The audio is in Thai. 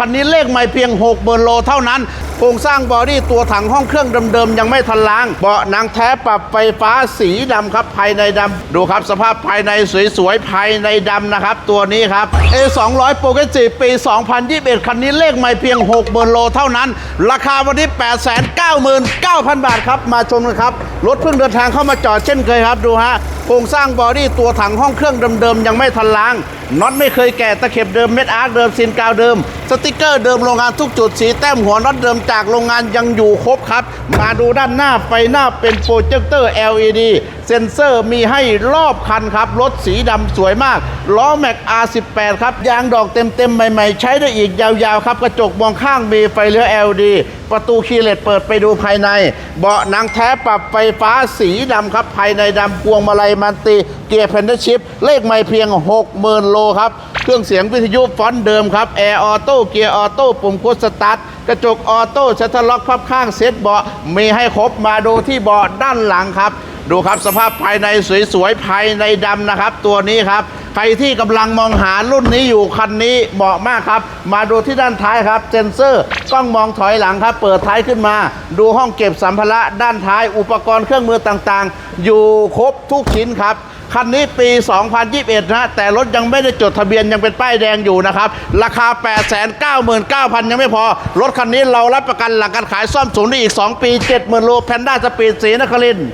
คันนี้เลขไม่เพียง6เบอร์โลเท่านั้น โครงสร้างบอดี้ตัวถังห้องเครื่องเดิมๆ ยังไม่ทันล้าง เบาะหนังแท้ปรับไฟฟ้าสีดำครับ ภายในดำดูครับสภาพภายในสวยๆ ภายในดำนะครับ ตัวนี้ครับ A 2 0 0โปรเกรสซีฟปี 2021 คันนี้เลขไม่เพียง 6เบอร์โลเท่านั้น ราคาวันนี้ 899,000 บาทครับ มาชมกันครับ รถเพิ่งเดินทางเข้ามาจอดเช่นเคยครับดูฮะโครงสร้างบอดี้ตัวถังห้องเครื่องเดิมๆ ยังไม่ทันล้างน็อตไม่เคยแกะตะเข็บเดิมเม็ดอาร์คเดิมซินกาวเดิม สติกเกอร์เดิมโรงงานทุกจุดสีแต้มหัวน็อตเดิมจากโรงงานยังอยู่ครบครับ มาดูด้านหน้าไฟหน้าเป็นโปรเจคเตอร์ LED เซ็นเซอร์มีให้รอบคันครับ รถสีดำสวยมาก ล้อแม็ก R18 ครับ ยางดอกเต็มๆ ใหม่ๆ ใช้ได้อีกยาวๆ ครับ กระจกมองข้างมีไฟเลี้ยว LED ประตูคีเลสเปิดไปดูภายใน เบาะหนังแท้ปรับไฟฟ้าสีดำครับภายในดำพวงมาลัยมันตีเกียร์เพนเดชิพเลขไม่เพียง 60,000 โลครับ เครื่องเสียงวิทยุฟอนต์เดิมครับ แอร์ออโต้เกียร์ออโต้ปุ่มกดสตาร์ทกระจกออโต้ชัตเตอร์ล็อกพับข้างเซ็ตเบาะมีให้ครบมาดูที่เบาะด้านหลังครับ ดูครับสภาพภายในสวยๆภายในดำนะครับ ตัวนี้ครับ ใครที่กำลังมองหารุ่นนี้อยู่คันนี้เหมาะมากครับ มาดูที่ด้านท้ายครับเซนเซอร์กล้องมองถอยหลังครับ เปิดท้ายขึ้นมา ดูห้องเก็บสัมภาระด้านท้ายอุปกรณ์เครื่องมือต่างๆ อยู่ครบทุกชิ้นครับคันนี้ปี 2021 นะ แต่รถยังไม่ได้จดทะเบียนยังเป็นป้ายแดงอยู่นะครับ ราคา 899,000 ยังไม่พอ รถคันนี้เรารับประกันหลังการขายซ่อมศูนย์ได้อีก 2 ปี 70,000 โลแพนด้าสปีดสีนครินทร์